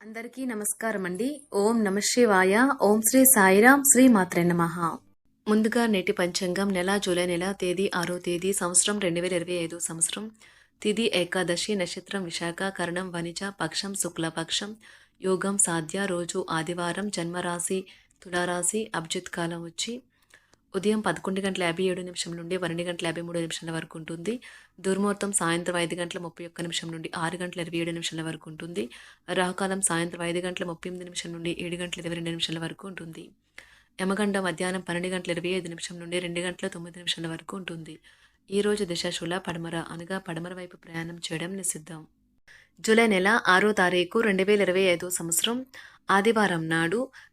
అందరికీ నమస్కారం అండి ఓం నమ శివాయ. ఓం శ్రీ సాయిరాం. శ్రీ మాత్రే నమ. ముందుగా నేటి పంచాంగం నెల జూలై నెల తేదీ ఆరో తేదీ సంవత్సరం రెండు వేల ఇరవై ఐదు సంవత్సరం. తిథి ఏకాదశి నక్షత్రం విశాఖ కరణం వనిజ పక్షం శుక్లపక్షం. యోగం సాధ్య రోజు ఆదివారం జన్మరాశి తులారాశి అభిజిత్ కాలం వచ్చి ఉదయం పదకొండు గంటల యాభై ఏడు నిమిషం నుండి పన్నెండు గంటల యాభై మూడు నిమిషాల వరకు ఉంటుంది. దుర్ముహూర్తం సాయంత్రం ఐదు గంటల ముప్పై ఒక్క నిమిషం నుండి ఆరు గంటల ఇరవై ఏడు నిమిషాల వరకు ఉంటుంది. రాహుకాలం సాయంత్రం ఐదు గంటల ముప్పై ఎనిమిది నిమిషం నుండి ఏడు గంటల ఇరవై రెండు నిమిషాల వరకు ఉంటుంది. యమగండ మధ్యాహ్నం పన్నెండు గంటల ఇరవై ఐదు నిమిషం నుండి రెండు గంటల తొమ్మిది నిమిషాల వరకు ఉంటుంది. ఈ రోజు దిశాశూల పడమర అనగా పడమర వైపు ప్రయాణం చేయడం నిషిద్ధం. జూలై నెల ఆరో తారీఖు రెండు వేల ఇరవై ఐదో సంవత్సరం ఆదివారం నాడు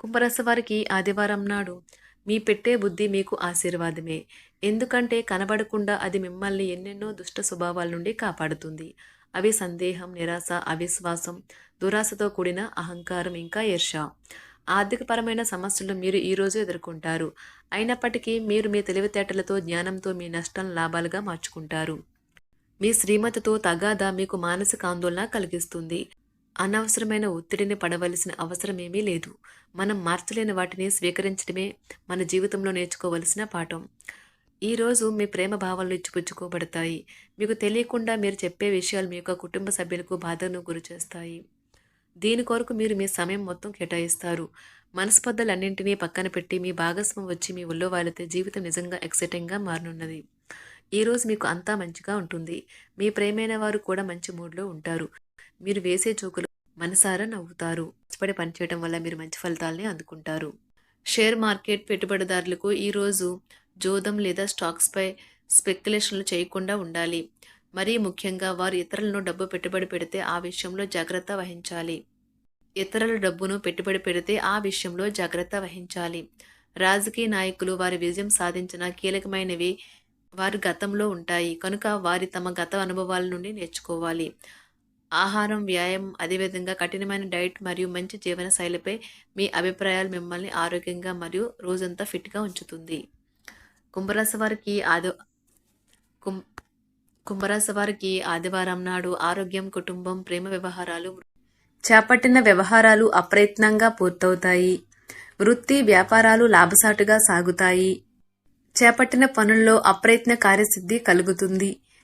కుంభరాశి వారికి ఆదివారం నాడు మీ పెట్టే బుద్ధి మీకు ఆశీర్వాదమే. ఎందుకంటే కనబడకుండా అది మిమ్మల్ని ఎన్నెన్నో దుష్ట స్వభావాల నుండి కాపాడుతుంది. అవి సందేహం నిరాశ అవిశ్వాసం దురాశతో కూడిన అహంకారం ఇంకా ఈర్ష ఆర్థికపరమైన సమస్యలు మీరు ఈరోజు ఎదుర్కొంటారు. అయినప్పటికీ మీరు మీ తెలివితేటలతో జ్ఞానంతో మీ నష్టం లాభాలుగా మార్చుకుంటారు. మీ శ్రీమతితో తగాదా మీకు మానసిక ఆందోళన కలిగిస్తుంది. అనవసరమైన ఒత్తిడిని పడవలసిన అవసరం ఏమీ లేదు. మనం మార్చలేని వాటిని స్వీకరించడమే మన జీవితంలో నేర్చుకోవలసిన పాఠం. ఈరోజు మీ ప్రేమ భావాలు ఇచ్చిపుచ్చుకోబడతాయి. మీకు తెలియకుండా మీరు చెప్పే విషయాలు మీ యొక్క కుటుంబ సభ్యులకు బాధను గురిచేస్తాయి. దీని కొరకు మీరు మీ సమయం మొత్తం కేటాయిస్తారు. మనస్పర్ధలన్నింటినీ పక్కన పెట్టి మీ భాగస్వామి వచ్చి మీ ఒళ్ళో వాళ్ళతే జీవితం నిజంగా ఎక్సైటింగ్గా మారనున్నది. ఈరోజు మీకు అంతా మంచిగా ఉంటుంది. మీ ప్రేమైన వారు కూడా మంచి మూడ్లో ఉంటారు. మీరు వేసే జోకులు మనసారా నవ్వుతారు. కష్టపడి పనిచేయడం వల్ల మీరు మంచి ఫలితాలని అందుకుంటారు. షేర్ మార్కెట్ పెట్టుబడిదారులకు ఈరోజు జోదం లేదా స్టాక్స్పై స్పెక్యులేషన్లు చేయకుండా ఉండాలి. మరీ ముఖ్యంగా వారు ఇతరులను డబ్బు పెట్టుబడి పెడితే ఆ విషయంలో జాగ్రత్త వహించాలి. ఇతరుల డబ్బును పెట్టుబడి పెడితే ఆ విషయంలో జాగ్రత్త వహించాలి. రాజకీయ నాయకులు వారి విజయం సాధించిన కీలకమైనవి వారి గతంలో ఉంటాయి. కనుక వారి తమ గత అనుభవాల నుండి నేర్చుకోవాలి. ఆహారం వ్యాయామం అదేవిధంగా కఠినమైన డైట్ మరియు మంచి జీవన శైలిపై మీ అభిప్రాయాలు మిమ్మల్ని ఆరోగ్యంగా మరియు రోజంతా ఫిట్గా ఉంచుతుంది. కుంభరాశి వారికి ఆది కుం కుంభరాశి వారికి ఆదివారం నాడు ఆరోగ్యం కుటుంబం ప్రేమ వ్యవహారాలు చేపట్టిన వ్యవహారాలు అప్రయత్నంగా పూర్తవుతాయి. వృత్తి వ్యాపారాలు లాభసాటుగా సాగుతాయి. చేపట్టిన పనుల్లో అప్రయత్న కార్యసిద్ధి కలుగుతుంది.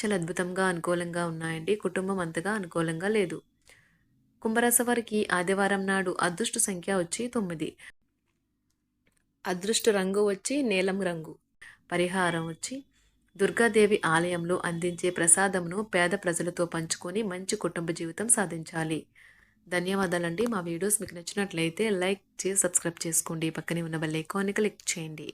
చాలా అద్భుతంగా అనుకూలంగా ఉన్నాయండి. కుటుంబం అంతగా అనుకూలంగా లేదు. కుంభరాశి వారికి ఆదివారం నాడు అదృష్ట సంఖ్య వచ్చి తొమ్మిది. అదృష్ట రంగు వచ్చి నీలం రంగు. పరిహారం వచ్చి దుర్గాదేవి ఆలయంలో అందించే ప్రసాదంను పేద ప్రజలతో పంచుకొని మంచి కుటుంబ జీవితం సాధించాలి. ధన్యవాదాలండి. మా వీడియోస్ మీకు నచ్చినట్లయితే లైక్ చేసి సబ్స్క్రైబ్ చేసుకోండి. పక్కనే ఉన్న బెల్ ఐకాన్ని క్లిక్ చేయండి.